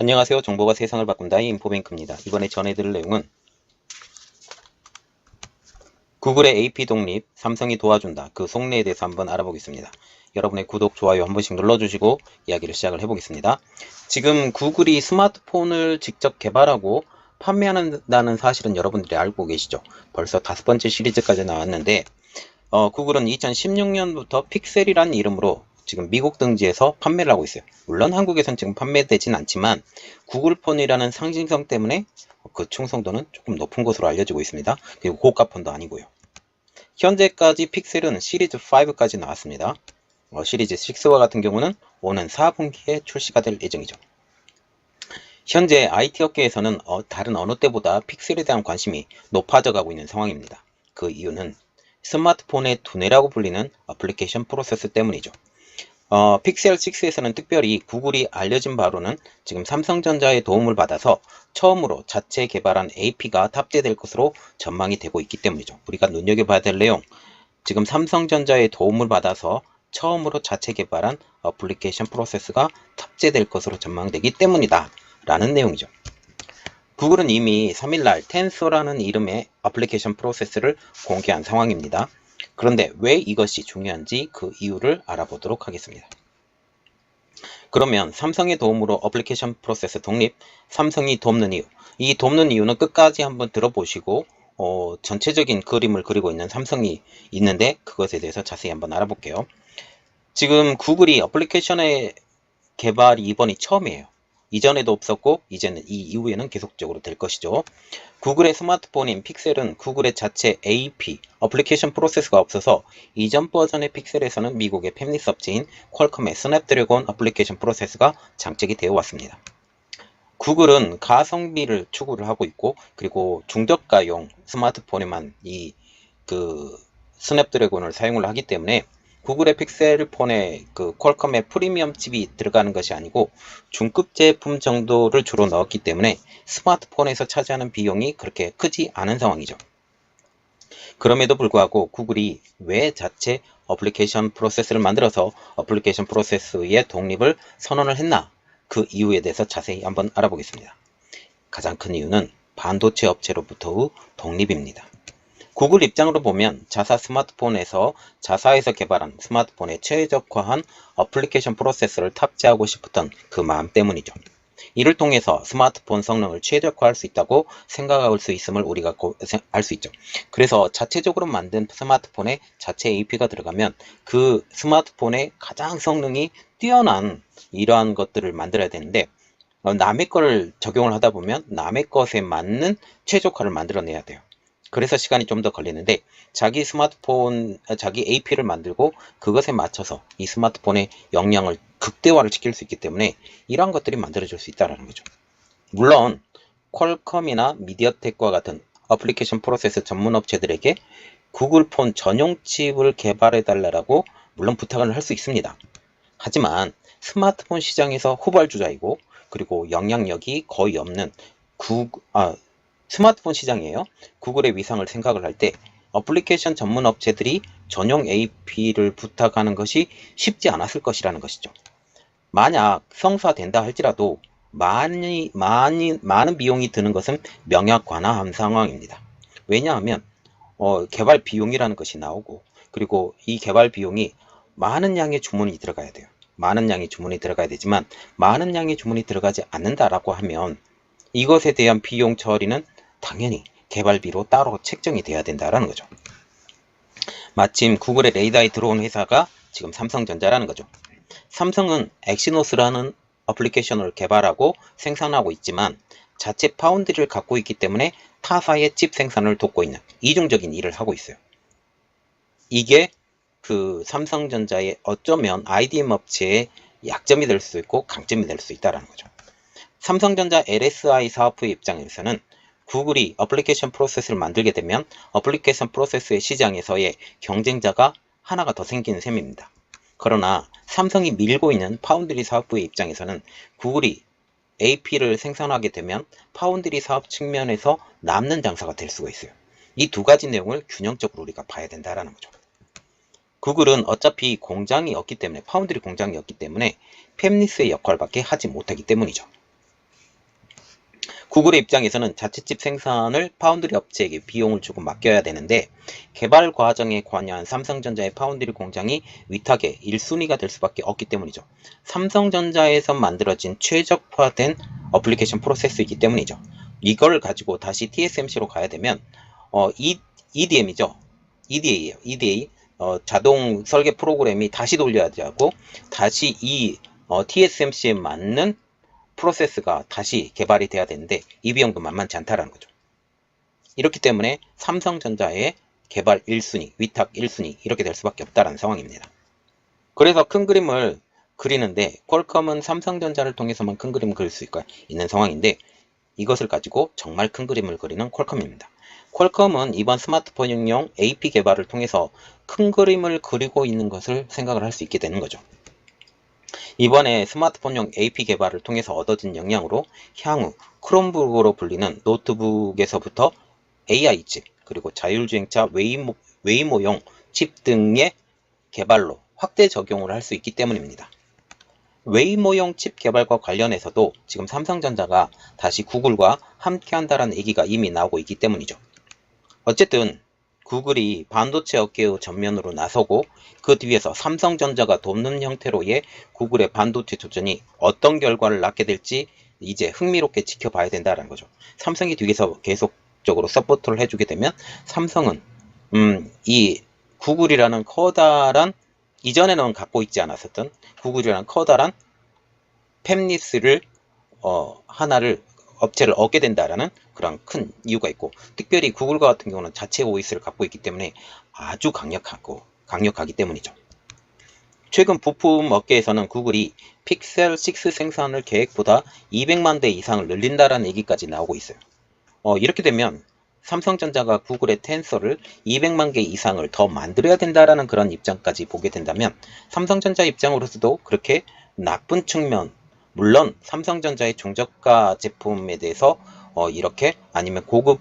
안녕하세요. 정보가 세상을 바꾼다의 인포뱅크입니다. 이번에 전해드릴 내용은 구글의 AP 독립, 삼성이 도와준다. 그 속내에 대해서 한번 알아보겠습니다. 여러분의 구독, 좋아요 한 번씩 눌러주시고 이야기를 시작을 해보겠습니다. 지금 구글이 스마트폰을 직접 개발하고 판매한다는 사실은 여러분들이 알고 계시죠? 벌써 다섯 번째 시리즈까지 나왔는데 어, 구글은 2016년부터 픽셀이라는 이름으로 지금 미국 등지에서 판매를 하고 있어요. 물론 한국에선 지금 판매되진 않지만 구글폰이라는 상징성 때문에 그 충성도는 조금 높은 것으로 알려지고 있습니다. 그리고 고가 폰도 아니고요. 현재까지 픽셀은 시리즈 5까지 나왔습니다. 어, 시리즈 6와 같은 경우는 오는 4분기에 출시가 될 예정이죠. 현재 IT 업계에서는 어, 다른 어느 때보다 픽셀에 대한 관심이 높아져 가고 있는 상황입니다. 그 이유는 스마트폰의 두뇌라고 불리는 어플리케이션 프로세스 때문이죠. 어, 픽셀 6에서는 특별히 구글이 알려진 바로는 지금 삼성전자의 도움을 받아서 처음으로 자체 개발한 AP가 탑재될 것으로 전망이 되고 있기 때문이죠. 우리가 눈여겨봐야 될 내용, 지금 삼성전자의 도움을 받아서 처음으로 자체 개발한 어플리케이션 프로세스가 탑재될 것으로 전망되기 때문이다. 라는 내용이죠. 구글은 이미 3일날 텐서라는 이름의 어플리케이션 프로세스를 공개한 상황입니다. 그런데 왜 이것이 중요한지 그 이유를 알아보도록 하겠습니다. 그러면 삼성의 도움으로 어플리케이션 프로세스 독립, 삼성이 돕는 이유. 이 돕는 이유는 끝까지 한번 들어보시고 어, 전체적인 그림을 그리고 있는 삼성이 있는데 그것에 대해서 자세히 한번 알아볼게요. 지금 구글이 어플리케이션의 개발이 이번이 처음이에요. 이전에도 없었고 이제는 이 이후에는 계속적으로 될 것이죠. 구글의 스마트폰인 픽셀은 구글의 자체 AP 어플리케이션 프로세스가 없어서 이전 버전의 픽셀에서는 미국의 팹리스 업체인 퀄컴의 스냅드래곤 어플리케이션 프로세스가 장착이 되어 왔습니다. 구글은 가성비를 추구를 하고 있고 그리고 중저가용 스마트폰에만 이 그 스냅드래곤을 사용을 하기 때문에 구글의 픽셀 폰에 그 퀄컴의 프리미엄 칩이 들어가는 것이 아니고 중급 제품 정도를 주로 넣었기 때문에 스마트폰에서 차지하는 비용이 그렇게 크지 않은 상황이죠. 그럼에도 불구하고 구글이 왜 자체 어플리케이션 프로세스를 만들어서 어플리케이션 프로세스의 독립을 선언을 했나 그 이유에 대해서 자세히 한번 알아보겠습니다. 가장 큰 이유는 반도체 업체로부터의 독립입니다. 구글 입장으로 보면 자사 스마트폰에서 자사에서 개발한 스마트폰에 최적화한 어플리케이션 프로세스를 탑재하고 싶었던 그 마음 때문이죠. 이를 통해서 스마트폰 성능을 최적화할 수 있다고 생각할 수 있음을 우리가 알 수 있죠. 그래서 자체적으로 만든 스마트폰에 자체 AP가 들어가면 그 스마트폰의 가장 성능이 뛰어난 이러한 것들을 만들어야 되는데 어, 남의 거를 적용을 하다 보면 남의 것에 맞는 최적화를 만들어내야 돼요. 그래서 시간이 좀 더 걸리는데 자기 스마트폰, 자기 AP를 만들고 그것에 맞춰서 이 스마트폰의 역량을 극대화를 시킬 수 있기 때문에 이러한 것들이 만들어질 수 있다는 거죠. 물론 퀄컴이나 미디어텍과 같은 어플리케이션 프로세스 전문 업체들에게 구글폰 전용 칩을 개발해 달라고 물론 부탁을 할 수 있습니다. 하지만 스마트폰 시장에서 후발주자이고 그리고 영향력이 거의 없는 구, 아, 스마트폰 시장이에요. 구글의 위상을 생각을 할 때 어플리케이션 전문 업체들이 전용 AP를 부탁하는 것이 쉽지 않았을 것이라는 것이죠. 만약 성사된다 할지라도 많이, 많이, 많은 비용이 드는 것은 명약관화한 상황입니다. 왜냐하면 어, 개발 비용이라는 것이 나오고 그리고 이 개발 비용이 많은 양의 주문이 들어가야 돼요. 많은 양의 주문이 들어가야 되지만 많은 양의 주문이 들어가지 않는다라고 하면 이것에 대한 비용 처리는 당연히 개발비로 따로 책정이 돼야 된다라는 거죠. 마침 구글의 레이더에 들어온 회사가 지금 삼성전자라는 거죠. 삼성은 엑시노스라는 어플리케이션을 개발하고 생산하고 있지만 자체 파운드리를 갖고 있기 때문에 타사의 칩 생산을 돕고 있는 이중적인 일을 하고 있어요. 이게 그 삼성전자의 어쩌면 IDM 업체의 약점이 될 수 있고 강점이 될 수 있다는 거죠. 삼성전자 LSI 사업부의 입장에서는 구글이 어플리케이션 프로세스를 만들게 되면 어플리케이션 프로세스의 시장에서의 경쟁자가 하나가 더 생기는 셈입니다. 그러나 삼성이 밀고 있는 파운드리 사업부의 입장에서는 구글이 AP를 생산하게 되면 파운드리 사업 측면에서 남는 장사가 될 수가 있어요. 이 두 가지 내용을 균형적으로 우리가 봐야 된다라는 거죠. 구글은 어차피 공장이 없기 때문에 파운드리 공장이 없기 때문에 팹리스의 역할밖에 하지 못하기 때문이죠. 구글의 입장에서는 자체칩 생산을 파운드리 업체에게 비용을 주고 맡겨야 되는데 개발 과정에 관여한 삼성전자의 파운드리 공장이 위탁의 1순위가 될 수밖에 없기 때문이죠. 삼성전자에서 만들어진 최적화된 어플리케이션 프로세스이기 때문이죠. 이걸 가지고 다시 TSMC로 가야 되면 어, EDM이죠. EDA예요. EDA 어, 자동 설계 프로그램이 다시 돌려야 되고 다시 이 어, TSMC에 맞는 프로세스가 다시 개발이 돼야 되는데 이 비용도 만만치 않다라는 거죠. 이렇기 때문에 삼성전자의 개발 1순위, 위탁 1순위 이렇게 될 수밖에 없다라는 상황입니다. 그래서 큰 그림을 그리는데 퀄컴은 삼성전자를 통해서만 큰 그림을 그릴 수 있는 상황인데 이것을 가지고 정말 큰 그림을 그리는 퀄컴입니다. 퀄컴은 이번 스마트폰용 AP 개발을 통해서 큰 그림을 그리고 있는 것을 생각을 할 수 있게 되는 거죠. 이번에 스마트폰용 AP 개발을 통해서 얻어진 역량으로 향후 크롬북으로 불리는 노트북에서부터 AI 칩, 그리고 자율주행차 웨이모, 웨이모용 칩 등의 개발로 확대 적용을 할 수 있기 때문입니다. 웨이모용 칩 개발과 관련해서도 지금 삼성전자가 다시 구글과 함께 한다는 얘기가 이미 나오고 있기 때문이죠. 어쨌든 구글이 반도체 업계의 전면으로 나서고 그 뒤에서 삼성전자가 돕는 형태로의 구글의 반도체 도전이 어떤 결과를 낳게 될지 이제 흥미롭게 지켜봐야 된다는 거죠. 삼성이 뒤에서 계속적으로 서포트를 해주게 되면 삼성은 음, 이 구글이라는 커다란 이전에는 갖고 있지 않았었던 구글이라는 커다란 팹리스를 어, 하나를 업체를 얻게 된다라는 그런 큰 이유가 있고 특별히 구글과 같은 경우는 자체 OS를 갖고 있기 때문에 아주 강력하고 강력하기 때문이죠. 최근 부품 업계에서는 구글이 픽셀 6 생산을 계획보다 200만 대 이상을 늘린다라는 얘기까지 나오고 있어요. 어, 이렇게 되면 삼성전자가 구글의 텐서를 200만 개 이상을 더 만들어야 된다라는 그런 입장까지 보게 된다면 삼성전자 입장으로서도 그렇게 나쁜 측면 물론 삼성전자의 중저가 제품에 대해서 어, 이렇게 아니면 고급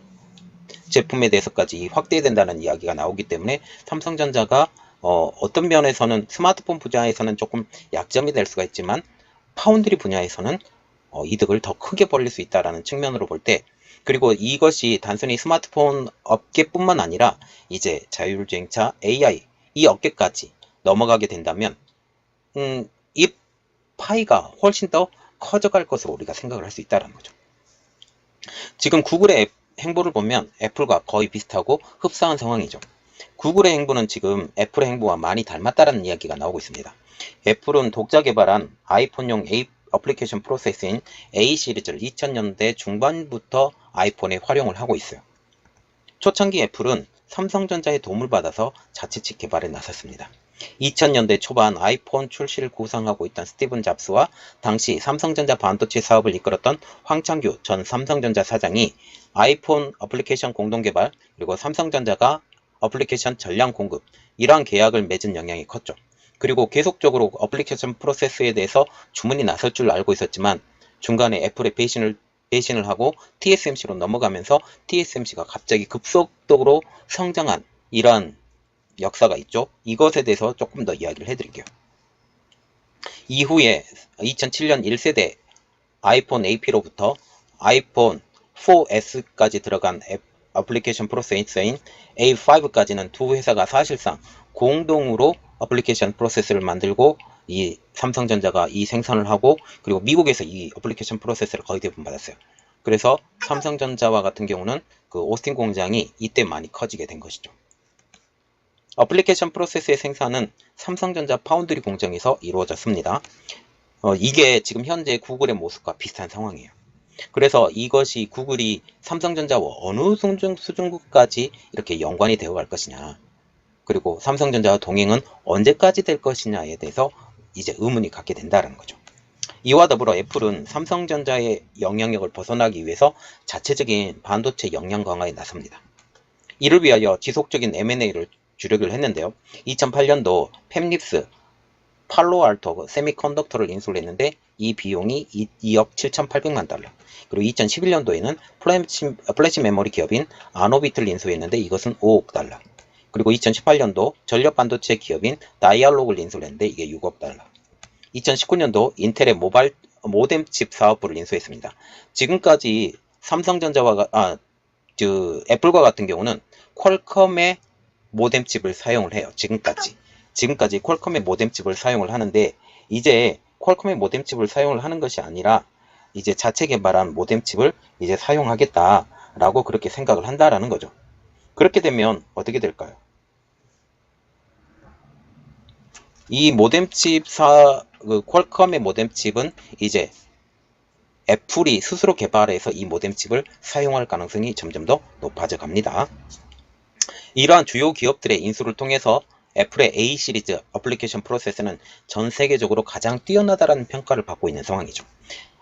제품에 대해서까지 확대된다는 이야기가 나오기 때문에 삼성전자가 어, 어떤 면에서는 스마트폰 분야에서는 조금 약점이 될 수가 있지만 파운드리 분야에서는 어, 이득을 더 크게 벌릴 수 있다라는 측면으로 볼 때 그리고 이것이 단순히 스마트폰 업계뿐만 아니라 이제 자율주행차 AI 이 업계까지 넘어가게 된다면 음, 이 파이가 훨씬 더 커져갈 것으로 우리가 생각을 할 수 있다는 거죠. 지금 구글의 앱 행보를 보면 애플과 거의 비슷하고 흡사한 상황이죠. 구글의 행보는 지금 애플의 행보와 많이 닮았다는 이야기가 나오고 있습니다. 애플은 독자 개발한 아이폰용 A 어플리케이션 프로세스인 A 시리즈를 2000년대 중반부터 아이폰에 활용을 하고 있어요. 초창기 애플은 삼성전자의 도움을 받아서 자체칩 개발에 나섰습니다. 2000년대 초반 아이폰 출시를 구상하고 있던 스티븐 잡스와 당시 삼성전자 반도체 사업을 이끌었던 황창규 전 삼성전자 사장이 아이폰 어플리케이션 공동 개발 그리고 삼성전자가 어플리케이션 전량 공급 이러한 계약을 맺은 영향이 컸죠. 그리고 계속적으로 어플리케이션 프로세스에 대해서 주문이 나설 줄 알고 있었지만 중간에 애플의 배신을 배신을 하고 TSMC로 넘어가면서 TSMC가 갑자기 급속도로 성장한 이러한 역사가 있죠. 이것에 대해서 조금 더 이야기를 해드릴게요. 이후에 2007년 1세대 아이폰 AP로부터 아이폰 4S까지 들어간 앱, 어플리케이션 프로세서인 A5까지는 두 회사가 사실상 공동으로 어플리케이션 프로세스를 만들고 이 삼성전자가 이 생산을 하고 그리고 미국에서 이 어플리케이션 프로세스를 거의 대부분 받았어요. 그래서 삼성전자와 같은 경우는 그 오스틴 공장이 이때 많이 커지게 된 것이죠. 어플리케이션 프로세스의 생산은 삼성전자 파운드리 공장에서 이루어졌습니다. 어, 이게 지금 현재 구글의 모습과 비슷한 상황이에요. 그래서 이것이 구글이 삼성전자와 어느 수준, 수준까지 이렇게 연관이 되어 갈 것이냐. 그리고 삼성전자와 동행은 언제까지 될 것이냐에 대해서 이제 의문이 갖게 된다는 거죠. 이와 더불어 애플은 삼성전자의 영향력을 벗어나기 위해서 자체적인 반도체 역량 강화에 나섭니다. 이를 위하여 지속적인 M&A를 주력을 했는데요. 2008년도 팹립스 팔로알토 세미컨덕터를 인수를 했는데 이 비용이 2, 억 7,800만 달러. 그리고 2011년도에는 플래시, 플래시 메모리 기업인 아노비트를 인수했는데 이것은 5억 달러. 그리고 2018년도 전력 반도체 기업인 다이알로그를 인수를 했는데 이게 6억 달러. 2019년도 인텔의 모바일 모뎀 칩 사업부를 인수했습니다. 지금까지 삼성전자와 가- 아, 그 애플과 같은 경우는 퀄컴의 모뎀 칩을 사용을 해요. 지금까지. 지금까지 퀄컴의 모뎀 칩을 사용을 하는데 이제 퀄컴의 모뎀 칩을 사용을 하는 것이 아니라 이제 자체 개발한 모뎀 칩을 이제 사용하겠다라고 그렇게 생각을 한다라는 거죠. 그렇게 되면 어떻게 될까요? 이 모뎀 칩 사 그 퀄컴의 모뎀 칩은 이제 애플이 스스로 개발해서 이 모뎀 칩을 사용할 가능성이 점점 더 높아져 갑니다. 이러한 주요 기업들의 인수를 통해서 애플의 A 시리즈 어플리케이션 프로세서는 전 세계적으로 가장 뛰어나다라는 평가를 받고 있는 상황이죠.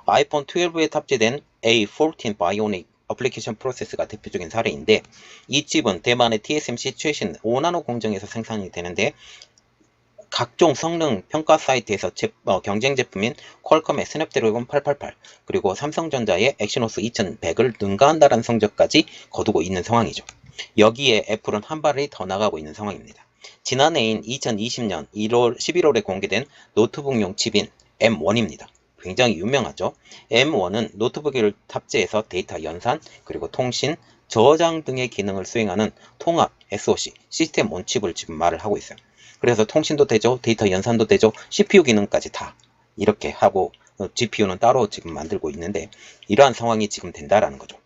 아이폰 12에 탑재된 A14 바이오닉 어플리케이션 프로세스가 대표적인 사례인데 이 칩은 대만의 TSMC 최신 5나노 공정에서 생산이 되는데 각종 성능 평가 사이트에서 제- 어, 경쟁 제품인 퀄컴의 스냅드래곤 888 그리고 삼성전자의 엑시노스 2100을 능가한다는 성적까지 거두고 있는 상황이죠. 여기에 애플은 한 발이 더 나가고 있는 상황입니다. 지난해인 2020년 1월 11월에 공개된 노트북용 칩인 M1입니다. 굉장히 유명하죠. M1은 노트북을 탑재해서 데이터 연산, 그리고 통신, 저장 등의 기능을 수행하는 통합 SoC 시스템 온 칩을 지금 말을 하고 있어요. 그래서 통신도 되죠, 데이터 연산도 되죠, CPU 기능까지 다 이렇게 하고 어, GPU는 따로 지금 만들고 있는데 이러한 상황이 지금 된다라는 거죠.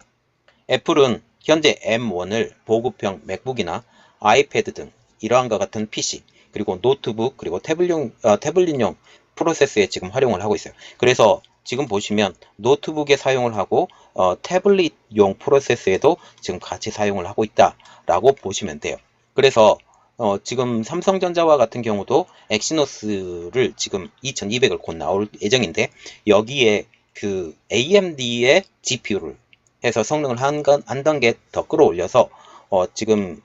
애플은 현재 M1을 보급형 맥북이나 아이패드 등 이러한과 같은 PC 그리고 노트북 그리고 태블릿용, 어, 태블릿용 프로세스에 지금 활용을 하고 있어요. 그래서 지금 보시면 노트북에 사용을 하고 어, 태블릿용 프로세스에도 지금 같이 사용을 하고 있다라고 보시면 돼요. 그래서 어, 지금 삼성전자와 같은 경우도 엑시노스를 지금 2200을 곧 나올 예정인데 여기에 그 AMD의 GPU를 해서 성능을 한, 건- 한 단계 더 끌어올려서 어, 지금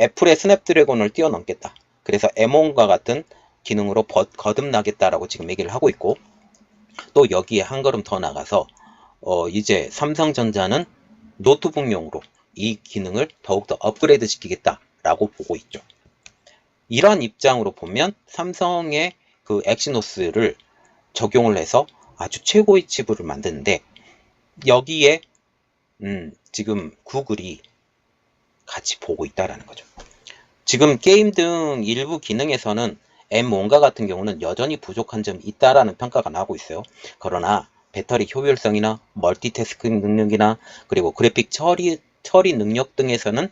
애플의 스냅드래곤을 뛰어넘겠다. 그래서 M1과 같은 기능으로 버- 거듭나겠다라고 지금 얘기를 하고 있고 또 여기에 한 걸음 더 나가서 어, 이제 삼성전자는 노트북용으로 이 기능을 더욱더 업그레이드 시키겠다라고 보고 있죠. 이러한 입장으로 보면 삼성의 그 엑시노스를 적용을 해서 아주 최고의 칩을 만드는데 여기에 음, 지금 구글이 같이 보고 있다라는 거죠. 지금 게임 등 일부 기능에서는 M1과 같은 경우는 여전히 부족한 점이 있다라는 평가가 나오고 있어요. 그러나 배터리 효율성이나 멀티태스킹 능력이나 그리고 그래픽 처리, 처리 능력 등에서는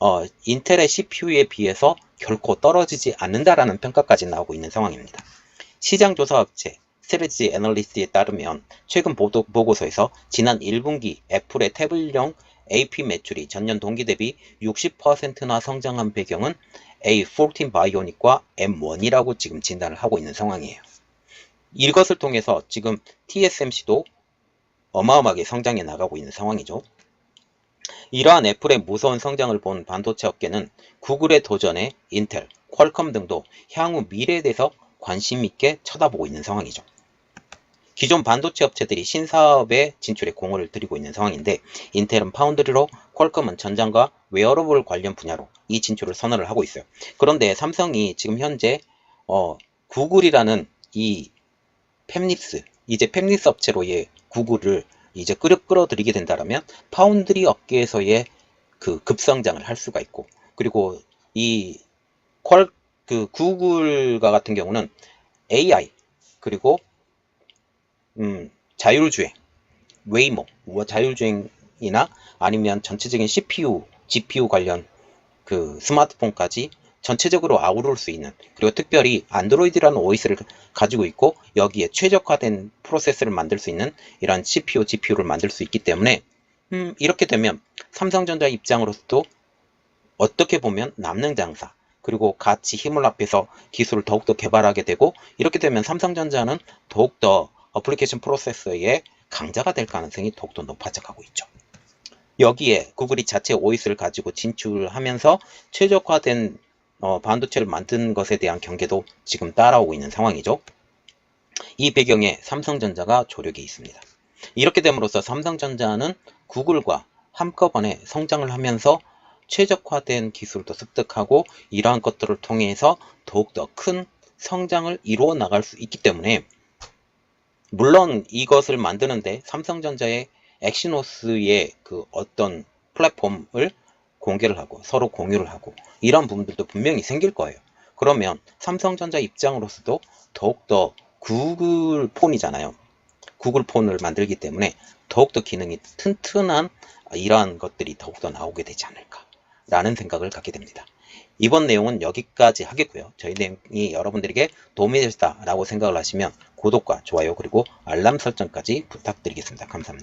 어, 인텔의 CPU에 비해서 결코 떨어지지 않는다라는 평가까지 나오고 있는 상황입니다. 시장 조사 업체 스트레지 애널리스트에 따르면 최근 보도, 보고서에서 지난 1분기 애플의 태블릿용 AP 매출이 전년 동기 대비 60%나 성장한 배경은 A14 바이오닉과 M1이라고 지금 진단을 하고 있는 상황이에요. 이것을 통해서 지금 TSMC도 어마어마하게 성장해 나가고 있는 상황이죠. 이러한 애플의 무서운 성장을 본 반도체 업계는 구글의 도전에 인텔, 퀄컴 등도 향후 미래에 대해서 관심 있게 쳐다보고 있는 상황이죠. 기존 반도체 업체들이 신사업에 진출에 공을 들이고 있는 상황인데 인텔은 파운드리로 퀄컴은 전장과 웨어러블 관련 분야로 이 진출을 선언을 하고 있어요. 그런데 삼성이 지금 현재 어, 구글이라는 이 팹립스 이제 팹립스 업체로의 구글을 이제 끌어 끌어들이게 된다라면 파운드리 업계에서의 그 급성장을 할 수가 있고 그리고 이 퀄 그 구글과 같은 경우는 AI 그리고 음, 자율주행, 웨이모, 뭐 자율주행이나 아니면 전체적인 CPU, GPU 관련 그 스마트폰까지 전체적으로 아우를 수 있는 그리고 특별히 안드로이드라는 OS를 가지고 있고 여기에 최적화된 프로세스를 만들 수 있는 이런 CPU, GPU를 만들 수 있기 때문에 음, 이렇게 되면 삼성전자 입장으로서도 어떻게 보면 남는 장사 그리고 같이 힘을 합해서 기술을 더욱더 개발하게 되고 이렇게 되면 삼성전자는 더욱더 어플리케이션 프로세서의 강자가 될 가능성이 더욱더 높아져 가고 있죠. 여기에 구글이 자체 OS를 가지고 진출하면서 최적화된 어, 반도체를 만든 것에 대한 경계도 지금 따라오고 있는 상황이죠. 이 배경에 삼성전자가 조력이 있습니다. 이렇게 됨으로써 삼성전자는 구글과 한꺼번에 성장을 하면서 최적화된 기술도 습득하고 이러한 것들을 통해서 더욱더 큰 성장을 이루어 나갈 수 있기 때문에 물론 이것을 만드는데 삼성전자의 엑시노스의 그 어떤 플랫폼을 공개를 하고 서로 공유를 하고 이런 부분들도 분명히 생길 거예요. 그러면 삼성전자 입장으로서도 더욱더 구글 폰이잖아요. 구글 폰을 만들기 때문에 더욱더 기능이 튼튼한 이러한 것들이 더욱더 나오게 되지 않을까라는 생각을 갖게 됩니다. 이번 내용은 여기까지 하겠고요. 저희 내용이 여러분들에게 도움이 되셨다라고 생각을 하시면 구독과 좋아요 그리고 알람 설정까지 부탁드리겠습니다. 감사합니다.